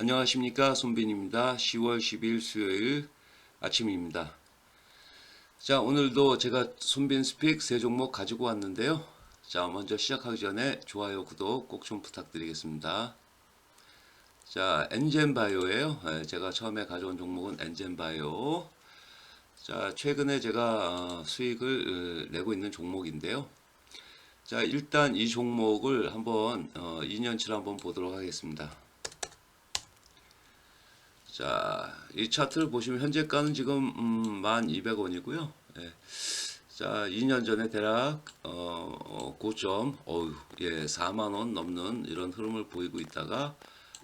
안녕하십니까 손빈입니다. 10월 10일 수요일 아침입니다. 자 오늘도 제가 손빈 스픽 세 종목 가지고 왔는데요. 자 먼저 시작하기 전에 좋아요 구독 꼭 좀 부탁드리겠습니다. 자 엔젠바이오예요. 예, 제가 처음에 가져온 종목은 엔젠바이오. 자 최근에 제가 어, 수익을 어, 내고 있는 종목인데요. 자 일단 이 종목을 한번 어, 2년치를 한번 보도록 하겠습니다. 자, 이 차트를 보시면 현재가는 지금 음, 1,200원이고요. 예. 자, 2년 전에 대략 어, 어, 고점, 어유, 예, 4만 원 넘는 이런 흐름을 보이고 있다가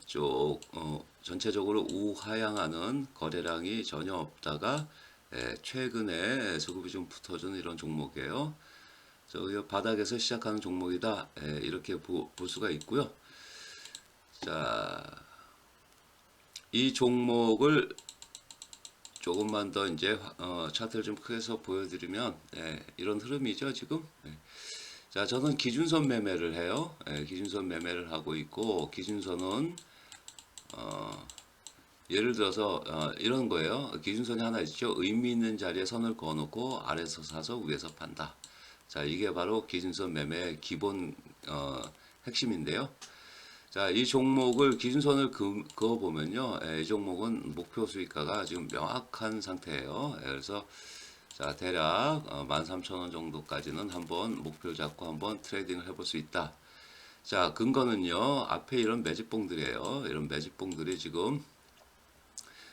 쭉 어, 전체적으로 우하향하는 거래량이 전혀 없다가 예, 최근에 수급이 좀 붙어주는 이런 종목이에요. 저기 바닥에서 시작하는 종목이다 예, 이렇게 보, 볼 수가 있고요. 자. 이 종목을 조금만 더 이제 어, 차트를 좀 크게서 보여드리면 예, 이런 흐름이죠 지금. 예. 자 저는 기준선 매매를 해요. 예, 기준선 매매를 하고 있고 기준선은 어, 예를 들어서 어, 이런 거예요. 기준선이 하나 있죠. 의미 있는 자리에 선을 그어 놓고 아래서 사서 위에서 판다. 자 이게 바로 기준선 매매의 기본 어, 핵심인데요. 자, 이 종목을 기준선을 그, 그어 보면요, 예, 이 종목은 목표 수익가가 지금 명확한 상태예요. 예, 그래서 자 대략 어, 13,000원 정도까지는 한번 목표 잡고 한번 트레이딩을 해볼 수 있다. 자 근거는요 앞에 이런 매집봉들이에요. 이런 매집봉들이 지금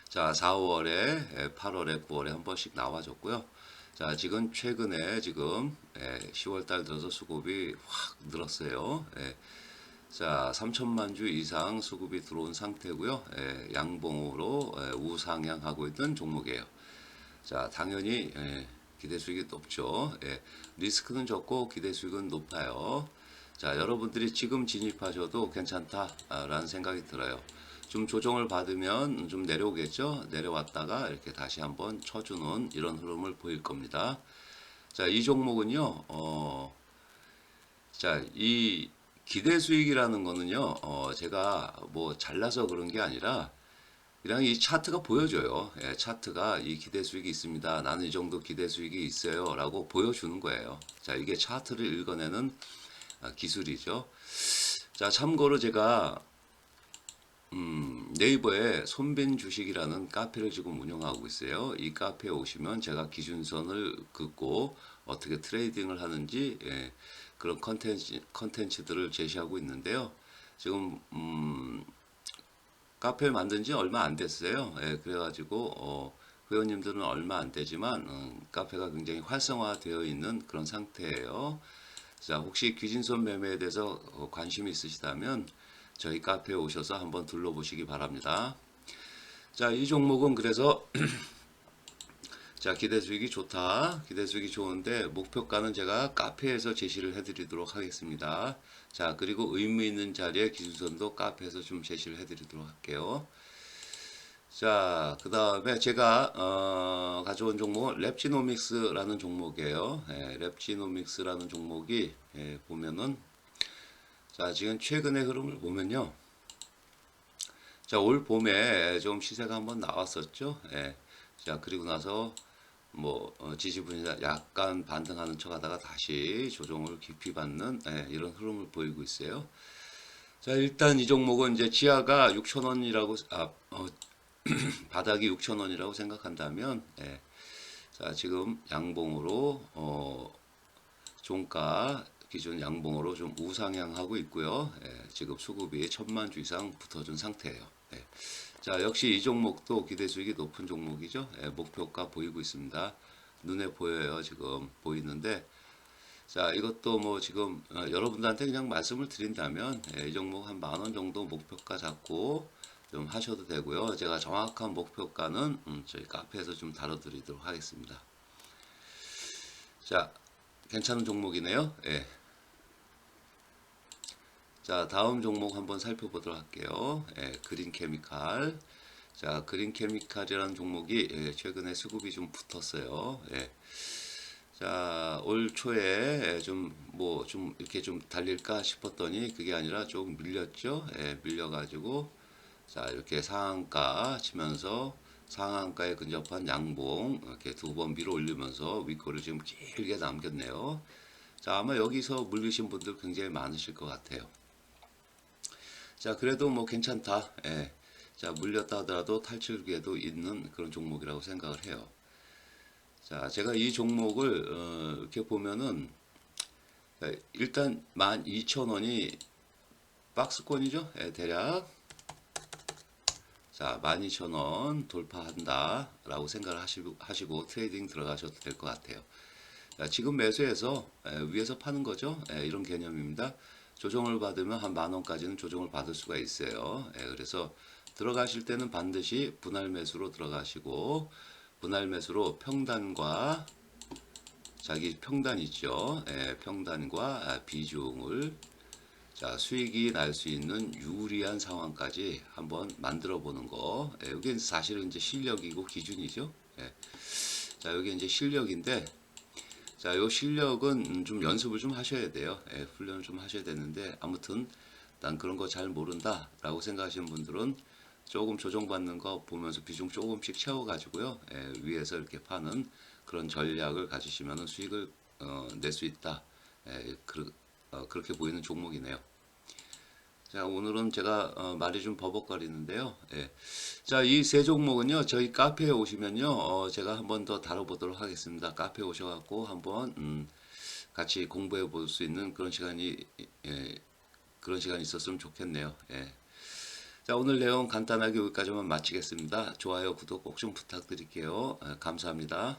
자 4월에 8월에 9월에 한 번씩 나와줬고요. 자 지금 최근에 지금 예, 10월 달 들어서 수급이 확 늘었어요. 예. 자, 3천만 주 이상 수급이 들어온 상태고요. 예, 양봉으로 예, 우상향하고 있던 종목이에요. 자, 당연히 예, 기대 수익이 높죠. 예, 리스크는 적고 기대 수익은 높아요. 자, 여러분들이 지금 진입하셔도 괜찮다라는 생각이 들어요. 좀 조정을 받으면 좀 내려오겠죠. 내려왔다가 이렇게 다시 한번 쳐주는 이런 흐름을 보일 겁니다. 자, 이 종목은요. 어, 자, 이 기대 수익이라는 거는요, 어, 제가 뭐 잘나서 그런 게 아니라 그냥 이 차트가 보여줘요. 예, 차트가 이 기대 수익이 있습니다. 나는 이 정도 기대 수익이 있어요. 라고 보여주는 거예요. 자, 이게 차트를 읽어내는 아, 기술이죠. 자, 참고로 제가 음, 네이버에 손빈 주식이라는 카페를 지금 운영하고 있어요. 이 카페에 오시면 제가 기준선을 긋고 어떻게 트레이딩을 하는지 예, 그런 컨텐츠, 컨텐츠들을 제시하고 있는데요. 지금 음, 카페를 만든 지 얼마 안 됐어요. 예, 그래가지고 어, 회원님들은 얼마 안 되지만 음, 카페가 굉장히 활성화되어 있는 그런 상태예요. 자, 혹시 귀진선 매매에 대해서 어, 관심이 있으시다면 저희 카페에 오셔서 한번 둘러보시기 바랍니다. 자, 이 종목은 그래서 자, 기대 수익이 좋다. 기대 수익이 좋은데 목표가는 제가 카페에서 제시를 해 드리도록 하겠습니다. 자, 그리고 의미 있는 자리에 기준선도 카페에서 좀 제시를 해 드리도록 할게요. 자, 그 다음에 제가 어, 가져온 종목은 랩지노믹스라는 종목이에요. 예, 랩지노믹스라는 종목이 예, 보면은 자, 지금 최근의 흐름을 보면요. 자, 올 봄에 좀 시세가 한번 나왔었죠. 예. 자, 그리고 나서 뭐 어, 지지분이 약간 반등하는 척 하다가 다시 조정을 깊이 받는 예, 이런 흐름을 보이고 있어요. 자, 일단 이 종목은 이제 지하가 6,000원이라고 아, 어, 바닥이 6,000원이라고 생각한다면 예. 자, 지금 양봉으로 어, 종가 기준 양봉으로 좀 우상향하고 있고요. 예, 지금 수급이 천만 주 이상 붙어준 상태예요. 예. 자, 역시 이 종목도 기대 수익이 높은 종목이죠. 예, 목표가 보이고 있습니다. 눈에 보여요. 지금 보이는데 자, 이것도 뭐 지금 어, 여러분들한테 그냥 말씀을 드린다면 예, 이 종목 한 만 원 정도 목표가 잡고 좀 하셔도 되고요. 제가 정확한 목표가는 음, 저희 카페에서 좀 다뤄드리도록 하겠습니다. 자, 괜찮은 종목이네요. 예. 자, 다음 종목 한번 살펴보도록 할게요. 예, 그린 케미칼. 자, 그린 케미칼이라는 종목이 예, 최근에 수급이 좀 붙었어요. 예. 자, 올 초에 좀 뭐 좀 이렇게 좀 달릴까 싶었더니 그게 아니라 좀 밀렸죠. 예, 밀려 가지고 자 이렇게 상한가 치면서 상한가에 근접한 양봉 이렇게 두 번 밀어 올리면서 윗골을 지금 길게 남겼네요. 자 아마 여기서 물리신 분들 굉장히 많으실 것 같아요. 자 그래도 뭐 괜찮다. 예. 자 물렸다 하더라도 탈출기에도 있는 그런 종목이라고 생각을 해요. 자 제가 이 종목을 어, 이렇게 보면은 예, 일단 12,000원이 박스권이죠. 예, 대략 자 12,000원 돌파한다 라고 생각을 하시고, 하시고 트레이딩 들어가셔도 될 것 같아요. 자, 지금 매수해서 예, 위에서 파는 거죠. 예, 이런 개념입니다. 조정을 받으면 한 만 원까지는 조정을 받을 수가 있어요. 예, 그래서 들어가실 때는 반드시 분할 매수로 들어가시고 분할 매수로 평단과 자기 평단 있죠. 예, 평단과 아, 비중을 자 수익이 날 수 있는 유리한 상황까지 한번 만들어 보는 거. 예, 이게 사실은 이제 실력이고 기준이죠. 예. 자 여기 이제 실력인데 자, 요 실력은 음, 좀 연습을 좀 하셔야 돼요. 예, 훈련을 좀 하셔야 되는데 아무튼 난 그런 거 잘 모른다라고 생각하시는 분들은 조금 조정받는 거 보면서 비중 조금씩 채워가지고요. 예, 위에서 이렇게 파는 그런 전략을 가지시면 수익을 어, 낼수 있다. 예, 그, 어, 그렇게 보이는 종목이네요. 자, 오늘은 제가 어, 말이 좀 버벅거리는데요. 예. 자, 이 세 종목은요, 저희 카페에 오시면요, 어, 제가 한번 더 다뤄보도록 하겠습니다. 카페에 오셔갖고 한번 음, 같이 공부해 볼 수 있는 그런 시간이 예, 그런 시간이 있었으면 좋겠네요. 예. 자, 오늘 내용 간단하게 여기까지만 마치겠습니다. 좋아요, 구독 꼭 좀 부탁드릴게요. 예, 감사합니다.